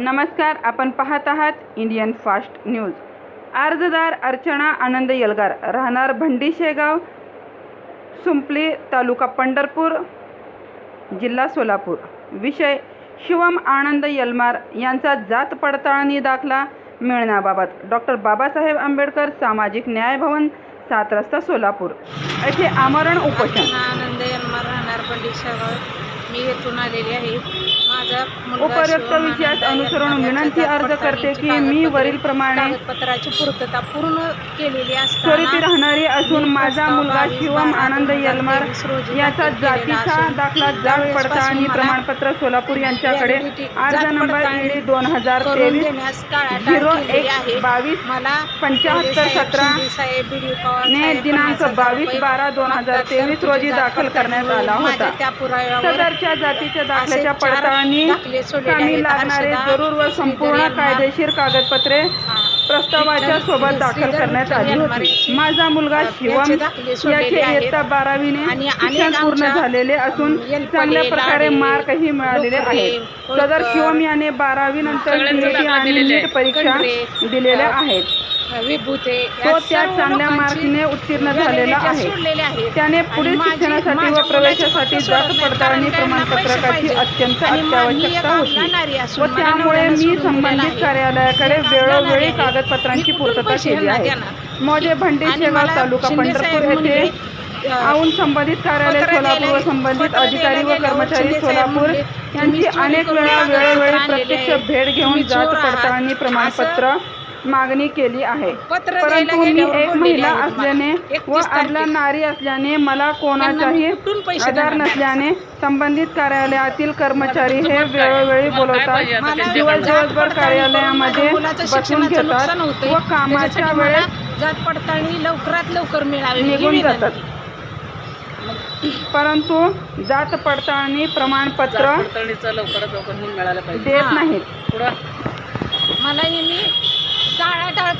नमस्कार आपण पाहत आहात इंडियन फास्ट न्यूज. अर्जदार अर्चना आनंद यलगार राहणार भंडी शेगाव सुंपली तालुका पंढरपूर जिल्हा सोलापूर. विषय शिवम आनंद यलमार यांचा जात पडताळणी दाखला मिळण्याबाबत. डॉक्टर बाबासाहेब आंबेडकर सामाजिक न्याय भवन सात रस्ता सोलापूर. येथे आमरण उपोषण. आनंद राहणार पंडित मी येथून आलेली आहे. माझा मुलगा उपरोक्त शिवम विषयात आनंद अनुसरून विनंती अर्ज करते की मी वरील प्रमाणे पूर्तता पूर्ण केलेली असताना राहणारी असून माझा मुलगा शिवम आनंद यलमार याचा जातीचा दाखला जात पडताळणी प्रमाणपत्र सोलापूर यांच्याकडे अर्ज नंबर ईडी दोन हजार करून तेवीस देण्यास टाळाटाळ झिरो केलेली एक आहे बावीस मला पंच्याहत्तर सतरा ने दिनांक बावीस बारा दोन हजार. तेवीस रोजी दाखल करण्यात आला होता सदरच्या जातीच्या दाखल्याच्या पडताळणी सोडलेले कामी. लागणारे जरूर व संपूर्ण कायदेशीर कागदपत्रे. प्रस्तावाच्या सोबत दाखल करण्यात आली होती माझा मुलगा शिवम याचे. इयत्ता बारावीने आणि शिक्षण पूर्ण झालेले असून चांगल्या प्रकारे मार्कही मिळालेले आहेत सदर शिवम याने बारावी नंतर दाखला आणि नीट. परीक्षा दिलेल्या आहेत विभूते तो त्या चांगल्या मार्कने उत्तीर्ण झालेला आहे. त्याने पुढील शिक्षणासाठी व प्रवेशासाठी जात पडताळणी प्रमाणपत्राची. अत्यंत अत्यावश्यकता होती व त्यामुळे मी संबंधित. कार्यालयाकडे वेळोवेळी. कागदपत्रांची पूर्तता केली आहे? मोजे भंडी शेगाव तालुका पंढरपूर येथे आऊन संबंधित कार्यालय सोलापूर व संबंधित अधिकारी व कर्मचारी सोलापूर यांची अनेक वेळा वेळोवेळी प्रत्यक्ष. भेट घेऊन जात. पडताळणी प्रमाणपत्र मागणी केली आहे पत्र द्यायला परंतु मी गेल्यावर एक बोललेले महिला. असल्याने व 31 आपला तारखेला. नारी असल्याने मला कोणाचाही त्यांना मी कुठून पैसे आधार देणार? नसल्याने संबंधित कार्यालयातील कर्मचारी हे वेळोवेळी बोलवतात मला दिवस दिवसभर कार्यालयामध्ये मुलाचं बसून शिक्षणाचं नुकसान घेतात होतंय. व कामाच्या त्याच्यासाठी मला वेळेस जात पडताळणी लवकरात लवकर मिळावी ही निघून विनंती. जातात परंतु जात पडताळणी प्रमाणपत्र पडताळणीचं लवकरात लवकर म्हणून मिळालं पाहिजे देत. नाहीत पुढं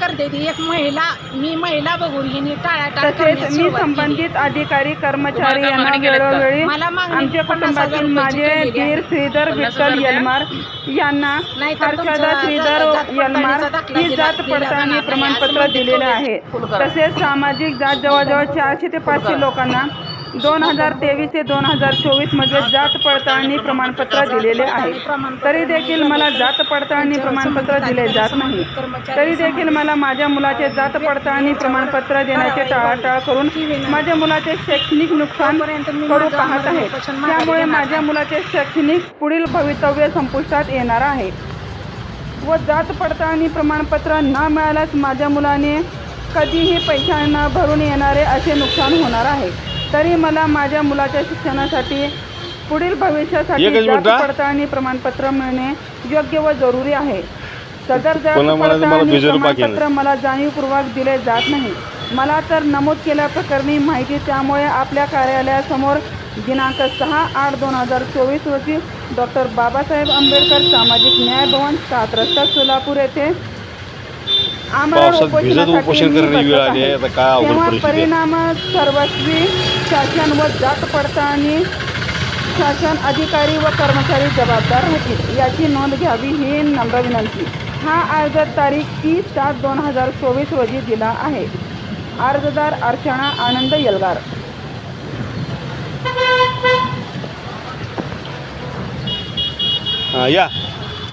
करते ती एक महिला मी महिला बघून हिने टाळाटाळ तसेच करण्यास मी सुरुवात केली. संबंधित अधिकारी कर्मचारी तुम्हाला यांना मागणी केलीत का? वेळोवेळी मला मागणी आमच्या पन्नास हजार कुटुंबातील रुपयाची माझे केलेली आहे. धीर श्रीधर पन्नास विठ्ठल रुपये? यलमार यांना नाहीतर हर्षदा तुमचा श्रीधर जात पडताळणीचा यलमार दाखला ही दिला- जात दिला जाणार पडताळणी नाही, असं प्रमाणपत्र म्हणते दिलेले पोलीस. आहे फुल करा. तसेच सामाजिक जात जवळजवळ चारशे ते पाचशे लोकांना दोन हजार तेवीस ते दोन हजार चोवीसमध्ये जात पडताळणी प्रमाणपत्र दिलेले आहे. तरी देखील मला जात पडताळणी प्रमाणपत्र दिले जात नाही. तरी देखील मला माझ्या मुलाचे जात पडताळणी प्रमाणपत्र देण्याचे टाळाटाळ करून माझ्या मुलाचे शैक्षणिक नुकसान करू पाहत आहे. त्यामुळे माझ्या मुलाचे शैक्षणिक पुढील भवितव्य संपुष्टात येणार आहे. व जात पडताळणी प्रमाणपत्र न मिळाल्यास माझ्या मुलाने कधीही पैशांना भरून येणारे असे नुकसान होणार आहे. तरी मला माझ्या मुलाच्या शिक्षणासाठी पुढील भविष्यासाठी एकच जात मिनिट. पडताळणी प्रमाणपत्र मिळणे योग्य व जरुरी आहे सदर जात कोणा म्हणाले मला पडताळणी बेजार बाकी नाही. प्रमाणपत्र मला जाणीवपूर्वक दिले जात नाही मला तर नमूद केल्याप्रकरणी माहिती त्यामुळे आपल्या कार्यालयासमोर दिनांक सहा आठ दोन हजार चोवीस रोजी डॉक्टर बाबासाहेब आंबेडकर सामाजिक न्याय भवन सात रस्ता सोलापूर येथे पावसात भिजत उपोषण करण्याची वेळ आली आहे. आता काय अवघड तेव्हा परिस्थिती आहे. परिणाम सर्वस्वी शासन व जात पडताळणी शासन अधिकारी व कर्मचारी जबाबदार राहतील. याची नोंद घ्यावी ही नम्र विनंती. हा अर्ज तारीख तीस सात दोन हजार चोवीस रोजी दिला आहे. अर्जदार अर्चना आनंद यलगार. हा, या.